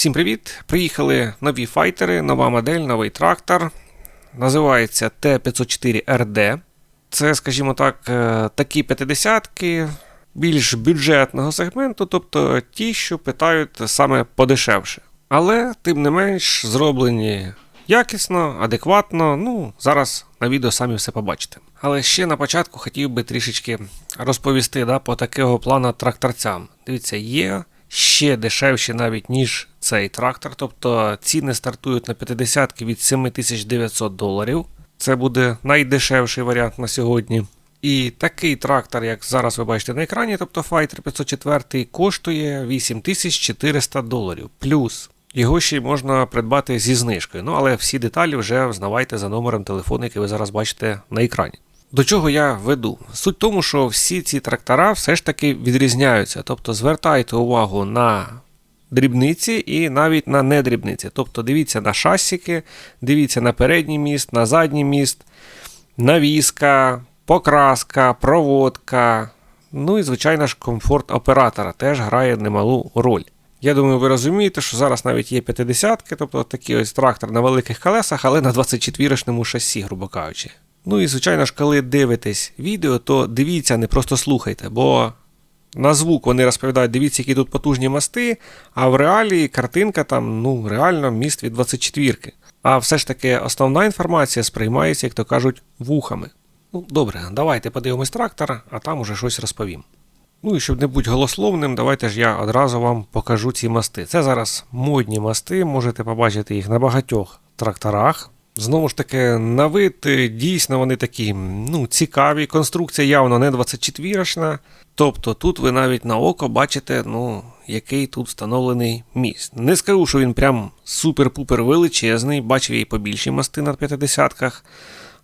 Всім привіт! Приїхали нові файтери, нова модель, новий трактор. Називається Т-504RD. Це, скажімо так, е, такі 50-ки більш бюджетного сегменту, тобто ті, що питають саме подешевше. Але, тим не менш, зроблені якісно, адекватно. Ну, зараз на відео самі все побачите. Але ще на початку хотів би трішечки розповісти да, по такого плану тракторцям. Дивіться, є ще дешевші навіть, ніж цей трактор. Тобто ціни стартують на 50 від 7900 доларів. Це буде найдешевший варіант на сьогодні. І такий трактор, як зараз ви бачите на екрані, тобто Fighter 504, коштує 8400 доларів. Плюс його ще можна придбати зі знижкою. Ну але всі деталі вже взнавайте за номером телефону, який ви зараз бачите на екрані. До чого я веду? Суть в тому, що всі ці трактора все ж таки відрізняються. Тобто звертайте увагу на дрібниці і навіть на недрібниці. Тобто дивіться на шасіки, дивіться на передній міст, на задній міст, навіска, покраска, проводка. Ну і, звичайно ж, комфорт оператора теж грає немалу роль. Я думаю, ви розумієте, що зараз навіть є 50-ки, тобто такий ось трактор на великих колесах, але на 24-шному шасі, грубо кажучи. Ну і звичайно ж, коли дивитесь відео, то дивіться, не просто слухайте, бо на звук вони розповідають, дивіться, які тут потужні мости, а в реалії картинка там, ну, реально міст від 24-ки. А все ж таки основна інформація сприймається, як то кажуть, вухами. Ну, добре, давайте подивимось трактор, а там уже щось розповім. Ну і щоб не бути голословним, давайте ж я одразу вам покажу ці мости. Це зараз модні мости, можете побачити їх на багатьох тракторах. Знову ж таки, на вид е, дійсно вони такі ну, цікаві. Конструкція явно не 24-шна. Тобто тут ви навіть на око бачите, ну, який тут встановлений міст. Не скажу, що він прям супер-пупер величезний, бачив і побільші мости на 50-ках.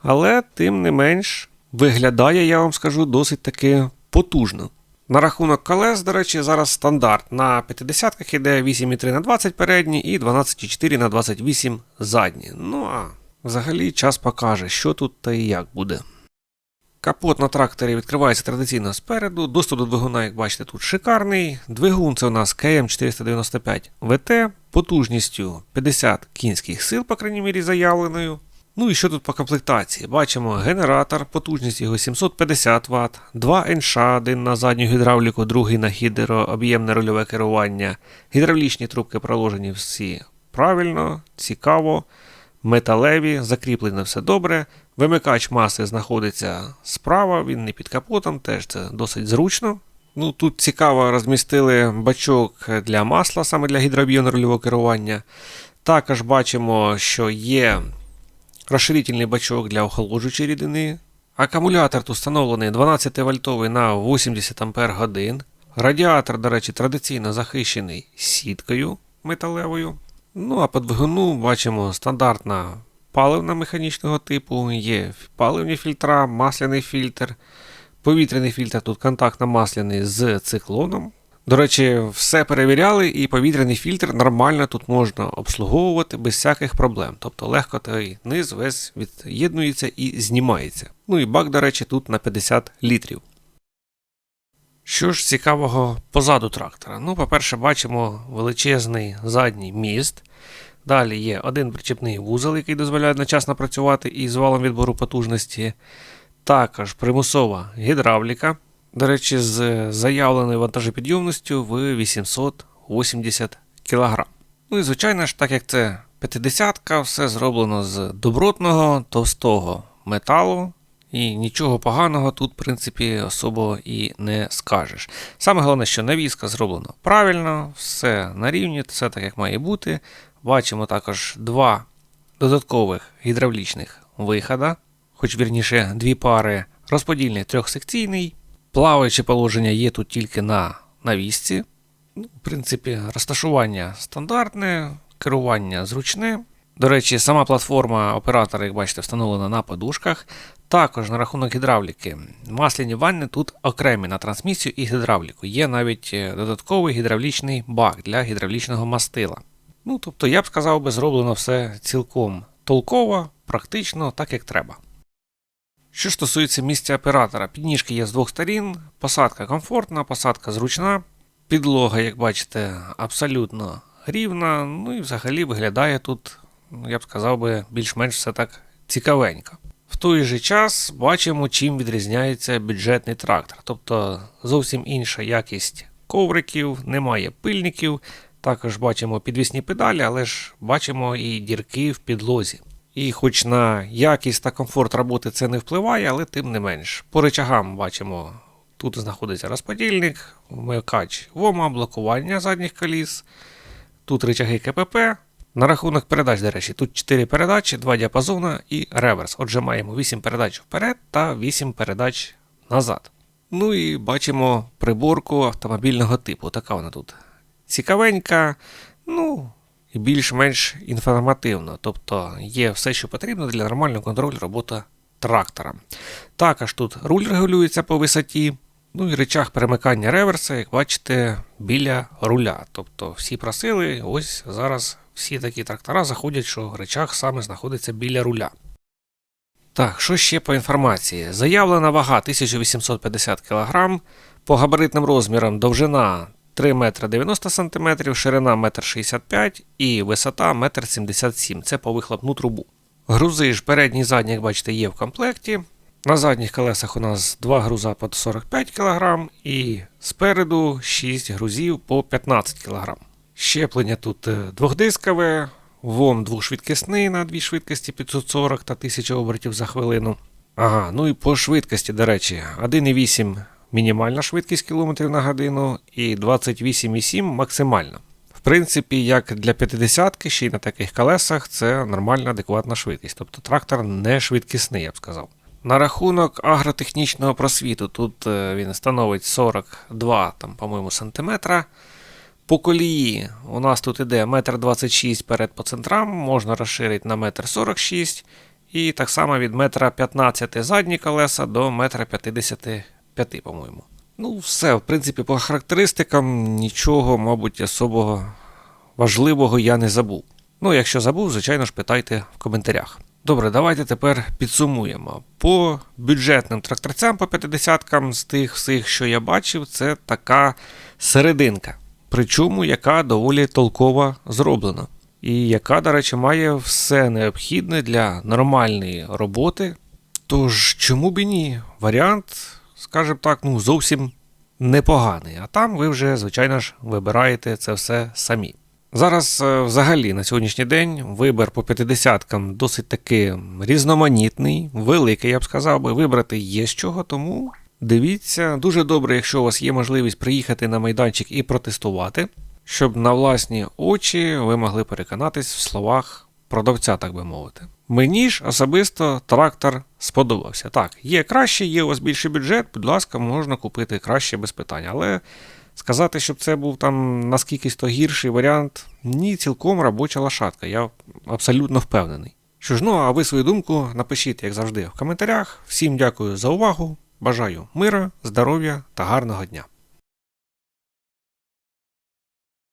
Але, тим не менш, виглядає, я вам скажу, досить таки потужно. На рахунок колес, до речі, зараз стандарт. На 50-ках іде 8,3 на 20 передні і 12,4 на 28 задні. Ну а взагалі час покаже, що тут та і як буде. Капот на тракторі відкривається традиційно спереду. Доступ до двигуна, як бачите, тут шикарний. Двигун це у нас КМ495 ВТ потужністю 50 кінських сил, по крайній мірі, заявленою. Ну і що тут по комплектації? Бачимо генератор, потужність його 750 Вт, два НШ, один на задню гідравліку, другий на гідрооб'ємне рульове керування. Гідравлічні трубки проложені всі правильно, цікаво, металеві, закріплено все добре. Вимикач маси знаходиться справа, він не під капотом, теж це досить зручно. Ну, Тут цікаво розмістили бачок для масла, саме для гідрооб'ємного рульового керування. Також бачимо, що є розширительний бачок для охолоджуючої рідини. Акумулятор встановлений 12 вольтовий на 80 Ампер. Радіатор, до речі, традиційно захищений сіткою металевою. Ну а по двигуну бачимо стандартна паливна механічного типу, є паливні фільтра, масляний фільтр. Повітряний фільтр тут контактно-масляний з циклоном. До речі, все перевіряли, і повітряний фільтр нормально тут можна обслуговувати без всяких проблем. Тобто легко той низ весь від'єднується і знімається. Ну і бак, до речі, тут на 50 літрів. Що ж цікавого позаду трактора? Ну, по-перше, бачимо величезний задній міст. Далі є один причепний вузол, який дозволяє одночасно працювати із валом відбору потужності. Також примусова гідравліка. До речі, з заявленою вантажопідйомністю в 880 кг. Ну і звичайно ж, так як це 50-ка, все зроблено з добротного товстого металу. І нічого поганого тут, в принципі, особо і не скажеш. Саме головне, що навіска зроблена правильно, все на рівні, все так як має бути. Бачимо також два додаткових гідравлічних вихода, хоч вірніше, дві пари розподільний трьохсекційний. Плаваюче положення є тут тільки на навісці. Ну, В принципі, розташування стандартне, керування зручне. До речі, сама платформа оператора, як бачите, встановлена на подушках. Також на рахунок гідравліки. Масляні ванни тут окремі на трансмісію і гідравліку. Є навіть е, додатковий гідравлічний бак для гідравлічного мастила. Ну, тобто, я б сказав би, зроблено все цілком толково, практично, так як треба. Що стосується місця оператора, підніжки є з двох сторін, посадка комфортна, посадка зручна, підлога, як бачите, абсолютно рівна, ну і взагалі виглядає тут, ну, я б сказав би, більш-менш все так цікавенько. В той же час бачимо, чим відрізняється бюджетний трактор. Тобто зовсім інша якість ковриків, немає пильників. Також бачимо підвісні педалі, але ж бачимо і дірки в підлозі. І хоч на якість та комфорт роботи це не впливає, але тим не менш. По речагам бачимо, тут знаходиться розподільник, вмикач ВОМА, блокування задніх коліс, тут речаги КПП. На рахунок передач, до речі, тут 4 передачі, 2 діапазони і реверс. Отже, маємо 8 передач вперед та 8 передач назад. Ну і бачимо приборку автомобільного типу. Така вона тут цікавенька, ну і більш-менш інформативна. Тобто є все, що потрібно для нормального контролю роботи трактора. Також тут руль регулюється по висоті. Ну і речах перемикання реверса, як бачите, біля руля. Тобто всі просили, ось зараз всі такі трактора заходять, що речах саме знаходиться біля руля. Так, що ще по інформації? Заявлена вага 1850 кг, по габаритним розмірам довжина 3 метри 90 см, ширина 1,65 м і висота 1,77 м. Це по вихлопну трубу. Грузи ж передні і задні, як бачите, є в комплекті. На задніх колесах у нас два груза по 45 кг і спереду 6 грузів по 15 кг. Щеплення тут е, двохдискове, ВОМ двошвидкісний на дві швидкості 540 та 1000 обертів за хвилину. Ага, ну і по швидкості, до речі, 1,8 мінімальна швидкість кілометрів на годину і 28,7 максимальна. В принципі, як для 50-ки, ще й на таких колесах, це нормальна адекватна швидкість. Тобто трактор не швидкісний, я б сказав. На рахунок агротехнічного просвіту, тут е, він становить 42, там, по-моєму, сантиметра. По колії у нас тут іде 1,26 м перед по центрам, можна розширити на 1,46 м. І так само від 1,15 м задні колеса до 1,55 м, по-моєму. Ну, все, в принципі, по характеристикам нічого, мабуть, особого важливого я не забув. Ну, якщо забув, звичайно ж, питайте в коментарях. Добре, давайте тепер підсумуємо. По бюджетним тракторцям по 50-кам з тих всіх, що я бачив, це така серединка. Причому яка доволі толково зроблена. І яка, до речі, має все необхідне для нормальної роботи. Тож, чому б і ні? Варіант, скажімо так, ну зовсім непоганий. А там ви вже, звичайно ж, вибираєте це все самі. Зараз, е, взагалі, на сьогоднішній день вибір по 50-кам досить таки різноманітний, великий, я б сказав би. Вибрати є з чого, тому дивіться. Дуже добре, якщо у вас є можливість приїхати на майданчик і протестувати, щоб на власні очі ви могли переконатись в словах продавця, так би мовити. Мені ж особисто трактор сподобався. Так, є краще, є у вас більший бюджет, будь ласка, можна купити краще без питань. Але сказати, щоб це був там наскільки то гірший варіант, ні, цілком робоча лошадка, я абсолютно впевнений. Що ж, ну а ви свою думку напишіть, як завжди, в коментарях. Всім дякую за увагу. Бажаю мира, здоров'я та гарного дня.